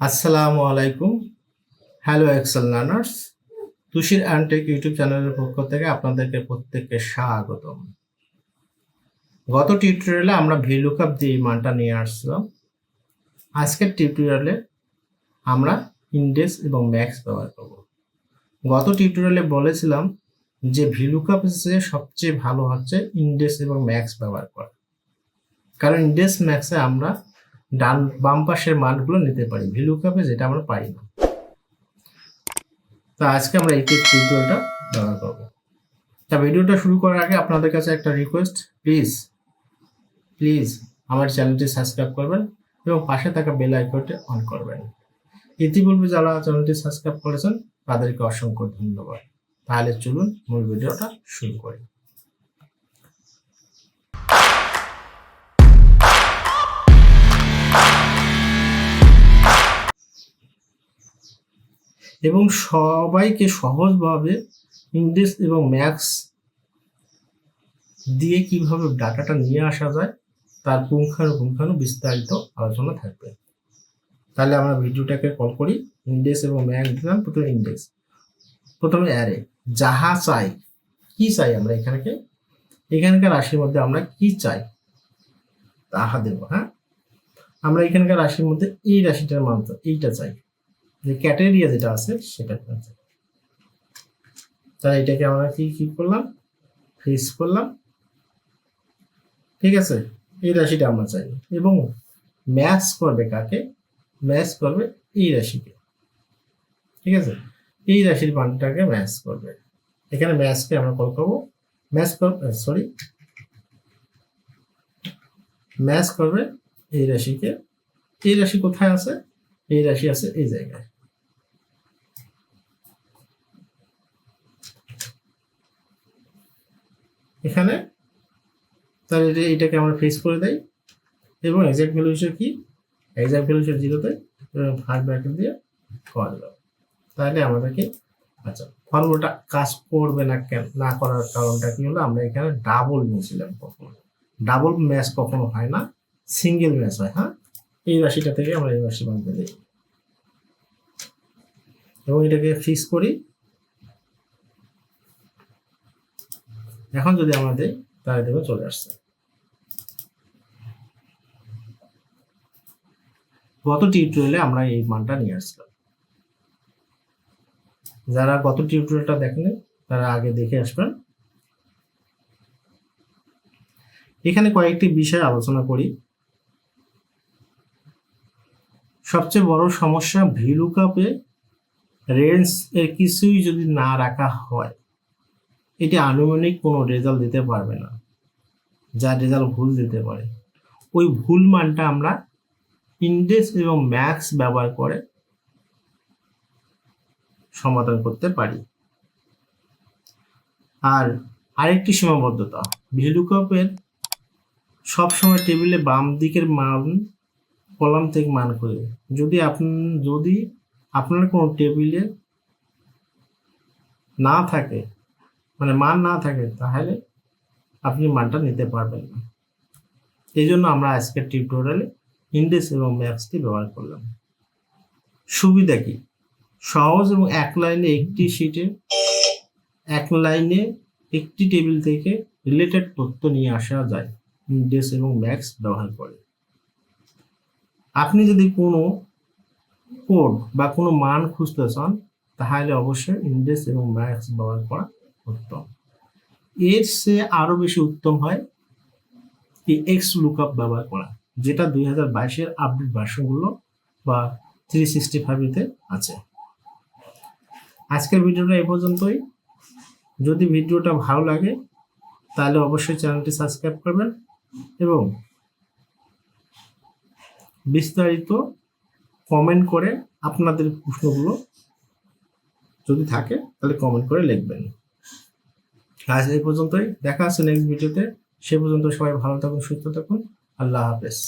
আসসালামু আলাইকুম। Hello Excel learners তুষির অ্যান্টেক ইউটিউব চ্যানেলের পক্ষ থেকে আপনাদেরকে প্রত্যেককে স্বাগতম। গত টিউটোরিয়ালে আমরা ভিলুকআপ দিয়ে এই মানটা নিয়ে আসছিলাম আজকের টিউটোরিয়ালে আমরা ইন্ডেক্স এবং ম্যাক্স ব্যবহার করব। গত টিউটোরিয়ালে বলেছিলাম যে ভিলুকআপ যে সবচেয়ে ভালো হচ্ছে ইন্ডেক্স এবং ম্যাক্স ব্যবহার করা। কারণ ইন্ডেক্স ম্যাক্সে আমরা ডান বাম পাশের মানগুলো নিতে পারি। ভ্যালু কাপে যেটা আমরা পাই না। তো আজকে আমরা এই টিউটোরিয়ালটা ব্যবহার করব। তা ভিডিওটা শুরু করার আগে আপনাদের কাছে একটা রিকোয়েস্ট প্লিজ প্লিজ আমার চ্যানেলটি সাবস্ক্রাইব করবেন এবং পাশে থাকা বেল আইকনটি অন করবেন। ইতিপূর্বে যারা চ্যানেলটি সাবস্ক্রাইব করেছেন, তাদেরকে অসংখ্য ধন্যবাদ। তাহলে চলুন মূল ভিডিওটা শুরু করি। এবং সবাইকে সহজভাবে ইংলিশ এবং ম্যাথস দিয়ে কীভাবে ডাটাটা নিয়ে আসা যায়, তার পুঙ্খানুপুঙ্খানু বিস্তারিত আলোচনা থাকবে। তাহলে আমরা ভিডিওটাকে কল করি ইন্ডেক্স এবং ম্যাথ দিলাম প্রথমে ইন্ডেক্স প্রথমে অ্যারে যাহা চাই, কি চাই আমরা এখানকে? এখানকার রাশির মধ্যে আমরা কি চাই? তাহা দেব হ্যাঁ? আমরা এখানকার রাশির মধ্যে এই রাশিটার মান, এইটা চাই। যে ক্যাটেরিয়া যেটা আছে, সেটা তাহলে এটাকে আমরা কি কি করলাম? ফেস করলাম। ঠিক আছে? এই রাশিটা আমরা চাই। এবং ম্যাচ করবে কাকে? ম্যাচ করবে এই রাশিকে। ঠিক আছে? এই রাশির মানটাকে ম্যাচ করবে। এখানে ম্যাচকে আমরা কল করব। ম্যাচ সরি ম্যাচ করবে এই রাশিকে। এই রাশি কোথায় আছে? এই রাশি আছে এই জায়গায়। এখানে, তাহলে এটা, এটাকে আমরা ফেস করে দেই। এবং এক্সাক্ট ভ্যালু হিসেবে কি? এক্সাক্ট ভ্যালু হিসেবে জিরোতে ফার্স্ট ব্র্যাকেট দিয়ে করা। দিল তাহলে আমাদেরকে আচ্ছা ফর্মুলাটা কাজ করবে না কেন? না করার কারণটা কি হলো? আমরা এখানে ডাবল নিয়েছিলাম কখনো। ডাবল ম্যাচ কখনো হয় না সিঙ্গেল ম্যাচ হয় হ্যাঁ? এই রাশিটা থেকে আমরা এই রাশি বাদ দিই। এবং এটাকে ফিক্স করি। এখন যদি আমরা দিই তাহলে দেখো চলে আসছে। গত টিউটোরিয়ালে আমরা এই মানটা নিয়ে আসলাম। যারা গত টিউটোরিয়ালটা দেখেন তারা আগে দেখে আসবেন। এখানে কয়েকটি বিষয় আলোচনা করি। সবচেয়ে বড় সমস্যা ভিলুকাপে রেঞ্জ এর কিছুই যদি না রাখা হয় এটি আনুমানিক কোনো রেজাল্ট দিতে পারবে না, যা রেজাল্ট ভুল দিতে পারে। ওই ভুল মানটা আমরা ইন্ডেক্স এবং ম্যাথস ব্যবহার করে সমাধান করতে পারি। আর আরেকটি সীমাবদ্ধতা, ভিলুকাপের সবসময় টেবিলে বাম দিকের মান, কলাম থেকে মান করে যদি আপনি যদি আপনার কোনো টেবিলে না থাকে মানে মান না থাকে, তাহলে আপনি মানটা নিতে পারবেন না। এই জন্য আমরা আজকের টিউটোরিয়ালে ইন্ডেক্স এবং ম্যাথসটি ব্যবহার করলাম। সুবিধা কি? সহজ এবং এক লাইনে একটি শিটে এক লাইনে একটি টেবিল থেকে রিলেটেড তথ্য নিয়ে আসা যায় ইন্ডেক্স এবং ম্যাথস ব্যবহার করে। আপনি যদি কোনো কোড বা কোনো মান খুঁজতে চান, তাহলে অবশ্যই ইন্ডেক্স এবং ম্যাথস ব্যবহার করা উত্তম। এর সে আরও বেশি উত্তম হয় কি এক্স লুকআপ ব্যবহার করা, যেটা দুই হাজার বাইশের আপডেট ভার্সনগুলো বা থ্রি সিক্সটি ফাইভতে আছে। আজকের ভিডিওটা এ পর্যন্তই। যদি ভিডিওটা ভালো লাগে, তাহলে অবশ্যই চ্যানেলটি সাবস্ক্রাইব করবেন এবং বিস্তারিত কমেন্ট করে আপনাদের প্রশ্নগুলো যদি থাকে, তাহলে কমেন্ট করে লিখবেন। আজ এই পর্যন্তই। দেখা আছে নেক্সট ভিডিওতে সে পর্যন্ত সবাই ভালো থাকুন, সুস্থ থাকুন। আল্লাহ হাফেজ।